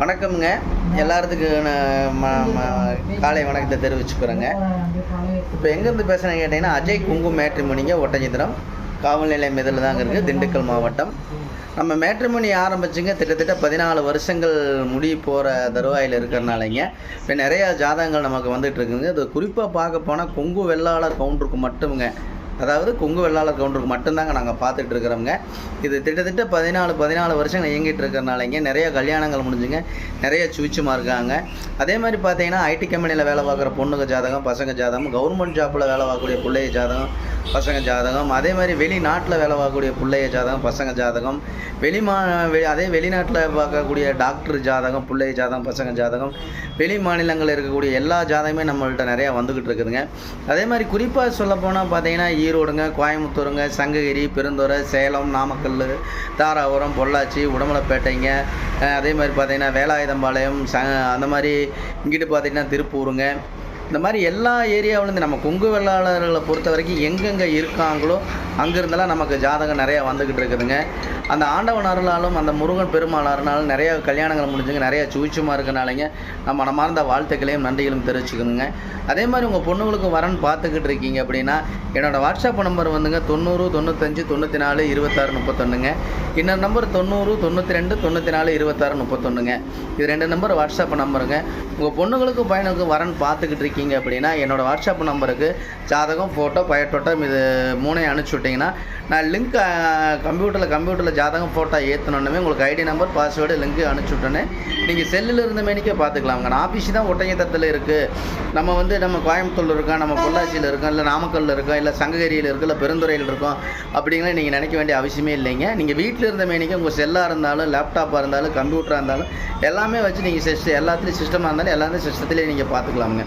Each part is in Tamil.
வணக்கம்ங்க. எல்லாத்துக்கு நான் காலை வணக்கத்தை தெரிவிச்சுக்கிறேங்க. இப்போ எங்கேருந்து பேசுகிறேன்னு கேட்டிங்கன்னா அஜய் குங்கு மேட்ரிமோனிங்க ஒட்டஞ்சித்திரம் காவல் நிலையம் இதில் தாங்க இருக்குது திண்டுக்கல் மாவட்டம். நம்ம மேட்ரிமோனி ஆரம்பிச்சுங்க கிட்டத்தட்ட பதினாலு வருஷங்கள் முடிய போகிற தருவாயில் இருக்கிறனாலங்க இப்போ நிறையா ஜாதகங்கள் நமக்கு வந்துட்டு இருக்குங்க. இது குறிப்பாக பார்க்க போனால் கொங்கு வெள்ளாளர் கவுண்டருக்கு மட்டும்ங்க. அதாவது கொங்கு வெள்ளாளர் கவுண்டருக்கு மட்டும்தாங்க நாங்கள் பார்த்துட்டு இருக்கிறோங்க இது கிட்டத்தட்ட பதினாலு பதினாலு வருஷங்கள் இயங்கிட்டு இருக்கிறனாலங்க நிறைய கல்யாணங்கள் முடிஞ்சுங்க. நிறைய சுவிச்சுமா இருக்காங்க. அதே மாதிரி பார்த்தீங்கன்னா ஐடி கம்பெனியில் வேலை பார்க்குற பொண்ணுங்க ஜாதகம் பசங்க ஜாதகம் கவர்மெண்ட் ஜாப்பில் வேலை பார்க்கக்கூடிய பிள்ளைய ஜாதகம் பசங்க ஜாதகம். அதே மாதிரி வெளிநாட்டில் வேலை பார்க்கக்கூடிய பிள்ளைய ஜாதகம் பசங்க ஜாதகம். வெளிமா அதே வெளிநாட்டில் பார்க்கக்கூடிய டாக்டர் ஜாதகம் பிள்ளைய ஜாதகம் பசங்க ஜாதகம். வெளி மாநிலங்களில் இருக்கக்கூடிய எல்லா ஜாதகமே நம்மள்கிட்ட நிறையா வந்துக்கிட்டு இருக்குதுங்க. அதே மாதிரி குறிப்பாக சொல்லப்போனால் பார்த்தீங்கன்னா ஈரோடுங்க கோயம்புத்தூருங்க சங்ககிரி பெருந்துறை சேலம் நாமக்கல் தாராபுரம் பொள்ளாச்சி உடமலைப்பேட்டைங்க. அதே மாதிரி பார்த்தீங்கன்னா வேலாயுதம்பாளையம் ச அந்த மாதிரி இங்கிட்டு பார்த்தீங்கன்னா திருப்பூருங்க. இந்த மாதிரி எல்லா ஏரியாவிலேருந்து நம்ம கொங்கு வெள்ளாளர்களை பொறுத்த வரைக்கும் எங்கெங்கே இருக்காங்களோ அங்கேருந்தெல்லாம் நமக்கு ஜாதகம் நிறையா வந்துக்கிட்டு இருக்குதுங்க. அந்த ஆண்டவன் அருளாலும் அந்த முருகன் பெருமாள் அருளாலும் நிறையா கல்யாணங்கள் முடிஞ்சுங்க நிறையா சுவிச்சுமா இருக்கனாலங்க நம்ம மனமார்ந்த வாழ்த்துக்களையும் நன்றிகளும் தெரிவிச்சுக்கணுங்க. அதே மாதிரி உங்கள் பொண்ணுங்களுக்கு வரன் பார்த்துக்கிட்டு இருக்கீங்க அப்படின்னா என்னோடய வாட்ஸ்அப் நம்பர் வந்துங்க தொண்ணூறு தொண்ணூத்தஞ்சு தொண்ணூற்றி நாலு இருபத்தாறு முப்பத்தொன்றுங்க இன்னொரு நம்பர் தொண்ணூறு தொண்ணூற்றி ரெண்டு தொண்ணூற்றி நாலு இருபத்தாறு முப்பத்தொன்றுங்க இது ரெண்டு நம்பர் வாட்ஸ்அப் நம்பருங்க. உங்கள் பொண்ணுங்களுக்கும் பையனுக்கும் வரன் பார்த்துக்கிட்டு இருக்கீங்க அப்படின்னா என்னோடய வாட்ஸ்அப் நம்பருக்கு ஜாதகம் ஃபோட்டோ பயட்டோட்டம் இது மூணையும் அனுப்பிச்சி விட்டிங்கன்னா நான் லிங்க் கம்ப்யூட்டரில் கம்ப்யூட்டரில் ஜாதகம் ஃபோட்டோ ஏற்றணுன்னே உங்களுக்கு ஐடி நம்பர் பாஸ்வேர்டு லிங்க் அனுப்பிச்சி விட்டோன்னே. நீங்கள் செல்லில் இருந்த மேனிக்கே பார்த்துக்கலாம்ங்க நான் ஆஃபீஸ் தான் ஒட்டஞ்சத்தரத்தில் இருக்குது நம்ம வந்து நம்ம கோயம்புத்தூரில் இருக்கோம் நம்ம பொள்ளாச்சியில் இருக்கோம் இல்லை நாமக்கல்லில் இருக்கோம் இல்லை சங்ககிரியில் இருக்கோம் இல்லை பெருந்துறையில் இருக்கோம் அப்படிங்கிற நீங்கள் நினைக்க வேண்டிய அவசியமே இல்லைங்க. நீங்கள் வீட்டில் இருந்த மேனிக்கு உங்கள் செல்லாக இருந்தாலும் லேப்டாப்பாக இருந்தாலும் கம்ப்யூட்டராக இருந்தாலும் எல்லாமே வச்சு நீங்கள் சிஸ்டம் எல்லாத்துலேயும் சிஸ்டமாக இருந்தாலும் எல்லாத்தையும் சிஸ்டத்துலேயே நீங்கள் பார்த்துக்கலாமுங்க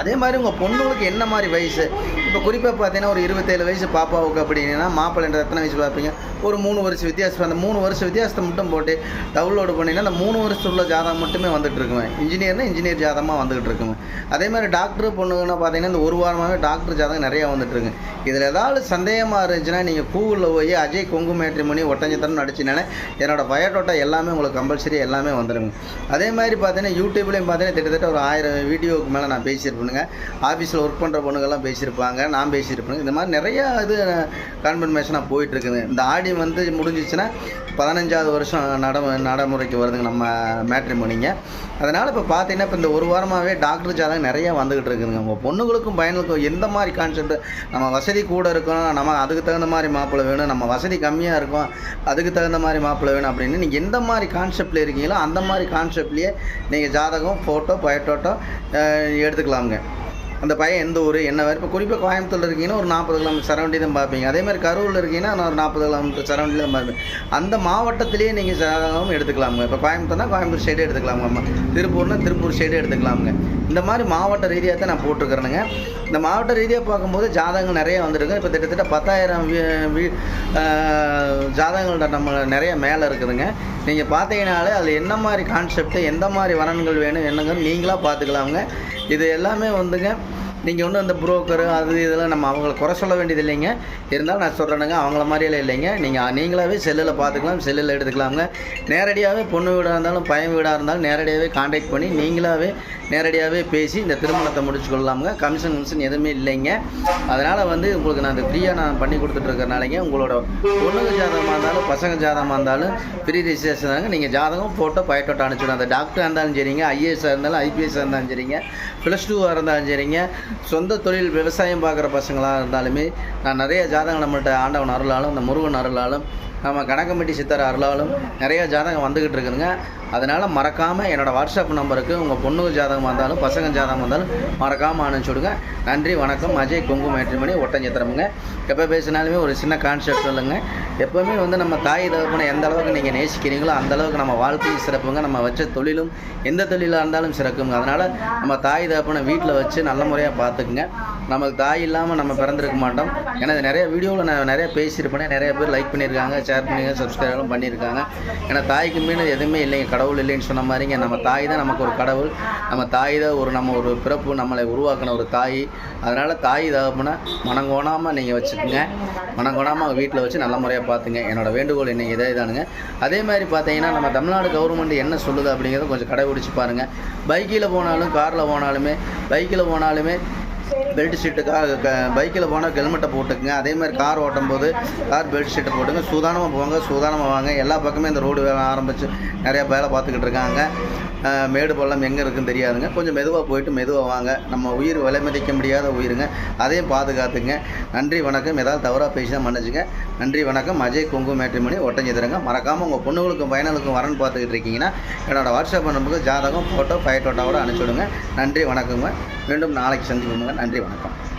அதே மாதிரி உங்கள் பொண்ணுங்களுக்கு என்ன மாதிரி வயசு? இப்போ குறிப்பாக பார்த்தீங்கன்னா ஒரு இருபத்தேழு வயசு பாப்பாவுக்கு அப்படின்னா மாப்பிள்ளைன்ற எத்தனை வயசு பார்ப்பீங்க ஒரு மூணு வருஷம் வித்தியாசம். அந்த மூணு வருஷம் வித்தியாசத்தை மட்டும் போட்டு டவுன்லோடு பண்ணிங்கன்னா அந்த மூணு வருஷம் உள்ள ஜாதகம் மட்டுமே வந்துட்டு இருக்குங்க இன்ஜினியர்னா இன்ஜினியர் ஜாதகமாக வந்துகிட்டு இருக்குங்க அதே மாதிரி டாக்டர் பொண்ணுங்கன்னா பார்த்தீங்கன்னா இந்த ஒரு வாரமாகவே டாக்டர் ஜாதகம் நிறையா வந்துட்டுருக்கு இதில் ஏதாவது சந்தேகமாக இருந்துச்சுன்னா நீங்கள் கூகுளில் போய் அஜய் கொங்கு மேட்ரிமோனி ஒட்டஞ்சத்தனம் நடிச்சினாலே என்னோடய பயோடோட்டா எல்லாமே உங்களுக்கு கம்பல்சரி எல்லாமே வந்துடுங்க அதே மாதிரி பார்த்தீங்கன்னா யூடியூப்லேயும் பார்த்தீங்கன்னா கிட்டத்தட்ட ஒரு ஆயிரம் வீடியோவுக்கு மேலே நான் பேசியிருப்பேனுங்க ஆஃபீஸில் ஒர்க் பண்ணுற பொண்ணுங்கள்லாம் பேசியிருப்பாங்க நான் பேசியிருப்பேன் இந்த மாதிரி நிறையா இது கன்ஃபர்மேஷனாக போயிட்டுருக்குது இந்த ஆடி வந்து முடிஞ்சிச்சுன்னா பதினஞ்சாவது வருஷம் நட நடைமுறைக்கு வருதுங்க நம்ம மேட்ரிமோனிங்க அதனால் இப்போ பார்த்தீங்கன்னா இப்போ இந்த ஒரு வாரமாகவே டாக்டர் ஜாதகம் நிறையா வந்துக்கிட்டு இருக்குதுங்க உங்கள் பொண்ணுங்களுக்கும் பையனுக்கும் எந்த மாதிரி கான்செப்ட் நம்ம வசதி கூட இருக்கணும் நம்ம அதுக்கு தகுந்த மாதிரி மாப்பிள்ளை வேணும் நம்ம வசதி கம்மியாக இருக்கும் அதுக்கு தகுந்த மாதிரி மாப்பிள்ளை வேணும் அப்படின்னு நீங்கள் எந்த மாதிரி கான்செப்டில் இருக்கீங்களோ அந்த மாதிரி கான்செப்ட்லேயே நீங்கள் ஜாதகம் ஃபோட்டோ பயோட்டோட்டோ எடுத்துக்கலாமுங்க அந்த பையன் எந்த ஊர் என்ன வேறு இப்போ குறிப்பாக கோயம்புத்தூரில் இருக்கீங்கன்னா ஒரு நாற்பது கிலோமீட்டர் சரௌண்டி தான் பார்ப்பீங்க. அதே மாதிரி கரூரில் இருக்கீங்கன்னா நான் ஒரு நாற்பது கிலோமீட்டர் சரௌண்டிங் தான் பார்ப்பேன். அந்த மாவட்டத்திலேயே நீங்கள் ஜாதகம் எடுத்துக்கலாமுங்க. இப்போ கோயம்புத்தூர்னா கோயம்புத்தூர் சைடு எடுத்துக்கலாமுங்க. திருப்பூர்னா திருப்பூர் சைடு எடுத்துக்கலாமுங்க. இந்த மாதிரி மாவட்ட ரீதியாக தான் நான் போட்டிருக்கிறேனுங்க. இந்த மாவட்ட ரீதியாக பார்க்கும்போது ஜாதகங்கள் நிறைய வந்துருக்கு. இப்போ கிட்டத்தட்ட பத்தாயிரம் வீ- ஜாதகங்கள்ட நம்ம நிறைய மேலே இருக்குதுங்க. நீங்கள் பார்த்தீங்கனாலே அதில் என்ன மாதிரி கான்செப்ட் எந்த மாதிரி வரன்கள் வேணும் என்னங்க நீங்களாக பார்த்துக்கலாமுங்க. இது எல்லாமே வந்துங்க நீங்கள் ஒன்றும் அந்த புரோக்கரு அது இதெல்லாம் நம்ம அவங்கள குறை சொல்ல வேண்டியது இல்லைங்க. இருந்தாலும் நான் சொல்கிறேனுங்க அவங்கள மாதிரியெல்லாம் இல்லைங்க. நீங்கள் நீங்களாகவே செல்லில் பார்த்துக்கலாம் செல்லில் எடுத்துக்கலாமுங்க. நேரடியாகவே பொண்ணு வீடாக இருந்தாலும் பையன் வீடாக இருந்தாலும் நேரடியாகவே காண்டாக்ட் பண்ணி நீங்களாகவே நேரடியாகவே பேசி இந்த திருமணத்தை முடிச்சுக்கொள்ளலாமுங்க. கமிஷன் கமிஷன் எதுவுமே இல்லைங்க. அதனால் வந்து உங்களுக்கு நான் ஃப்ரீயாக நான் பண்ணி கொடுத்துட்ருக்கறனாலங்க உங்களோட பொண்ணுங்க ஜாதகமாக இருந்தாலும் பசங்க ஜாதகமாக இருந்தாலும் ஃப்ரீ ரிஜிஸ்ட்ரேஷன் தாங்க. நீங்கள் ஜாதகம் ஃபோட்டோ பயட்டோட்டோ அனுப்பிச்சுடும் அந்த டாக்டராக இருந்தாலும் சரிங்க ஐஏஎஸ்ஸாக இருந்தாலும் ஐபிஎஸ்ஸாக இருந்தாலும் சரிங்க ப்ளஸ் டூவாக இருந்தாலும் சரிங்க சொந்த தொழில் விவசாயம் பார்க்குற பசங்களாக இருந்தாலுமே நான் நிறைய ஜாதகம் நம்மள்கிட்ட ஆண்டவன் அருளாலும் இந்த முருகன் அருளாலும் நம்ம கணக்கம்பட்டி சித்தர் அருளாலும் நிறைய ஜாதகம் வந்துக்கிட்டு இருக்குதுங்க. அதனால் மறக்காமல் என்னோடய வாட்ஸ்அப் நம்பருக்கு உங்கள் பொண்ணுங்க ஜாதகம் வந்தாலும் பசங்க ஜாதகம் வந்தாலும் மறக்காமல் அனுப்பிச்சி விடுங்க நன்றி வணக்கம். அஜய் கொங்கு மேட்ரிமணி ஒட்டஞ்சத்திரமுங்க. எப்போ பேசினாலுமே ஒரு சின்ன கான்செப்ட் இல்லைங்க எப்போவுமே வந்து நம்ம தாய் தகப்பனை எந்த அளவுக்கு நீங்கள் நேசிக்கிறீங்களோ அந்த அளவுக்கு நம்ம வாழ்க்கையும் சிறப்புங்க. நம்ம வச்ச தொழிலும் எந்த தொழிலாக இருந்தாலும் சிறக்குங்க. அதனால் நம்ம தாய் தகப்பனை வீட்டில் வச்சு நல்ல முறையாக பார்த்துக்குங்க நமக்கு தாய் இல்லாமல் நம்ம பிறந்திருக்க மாட்டோம். ஏன்னா நிறைய வீடியோவில் நான் நிறைய பேசியிருப்பேன். நிறைய பேர் லைக் பண்ணியிருக்காங்க ஷேர் பண்ணியிருக்காங்க சப்ஸ்கிரைபும் பண்ணியிருக்காங்க. ஏன்னா தாய்க்கு மீன் எதுவுமே இல்லைங்க. கடவுள் இல்லைன்னு சொன்ன மாதிரிங்க. நம்ம தாய் தான் நமக்கு ஒரு கடவுள். நம்ம தாய் தான் ஒரு நம்ம ஒரு பிறப்பு நம்மளை உருவாக்கின ஒரு தாய். அதனால் தாய் தகப்புனா மனங்கோணாமல் நீங்கள் வச்சுக்கோங்க. மனங்கோணாமல் வீட்டில் வச்சு நல்ல முறையாக பார்த்துங்க என்னோட வேண்டுகோள் இன்னைக்கு இதே தானுங்க அதே மாதிரி பார்த்தீங்கன்னா நம்ம தமிழ்நாடு கவர்மெண்ட் என்ன சொல்லுது அப்படிங்கிறத கொஞ்சம் கடைபிடிச்சு பாருங்கள் பைக்கில் போனாலும் காரில் போனாலுமே பைக்கில் போனாலுமே பெல்ட் ஷீட்டுக்காக க பைக்கில் போனால் ஹெல்மெட்டை போட்டுக்குங்க. அதே மாதிரி கார் ஓட்டும் போது கார் பெல்ட் ஷீட்டை போட்டுங்க. சூதானமாக போங்க. சூதானமாக வாங்க. எல்லா பக்கமே இந்த ரோடு வேலை ஆரம்பித்து நிறையா வேலை பார்த்துக்கிட்டு இருக்காங்க. மேடு பள்ளம் எங்கே இருக்குன்னு தெரியாதுங்க. கொஞ்சம் மெதுவாக போயிட்டு மெதுவாக வாங்க. நம்ம உயிர் விலை மதிக்க முடியாத உயிருங்க. அதையும் பாதுகாத்துங்க. நன்றி வணக்கம். ஏதாவது தவறாக பேசினா மன்னிச்சுங்க. நன்றி வணக்கம். அஜய் குங்கு மேட்ரிமணி ஒட்டஞ்சிதரங்க. மறக்காமல் உங்கள் பொண்ணுகளுக்கும் பையனுக்கும் வரன்னு பார்த்துக்கிட்டு இருக்கீங்கன்னா என்னோடய வாட்ஸ்அப் நம்பருக்கு ஜாதகம் ஃபோட்டோ ஃபைட்டோட்டாவோட கூட அனுப்பிச்சுடுங்க. நன்றி வணக்கங்க மீண்டும் நாளைக்கு சந்திப்போங்க நன்றி வணக்கம்.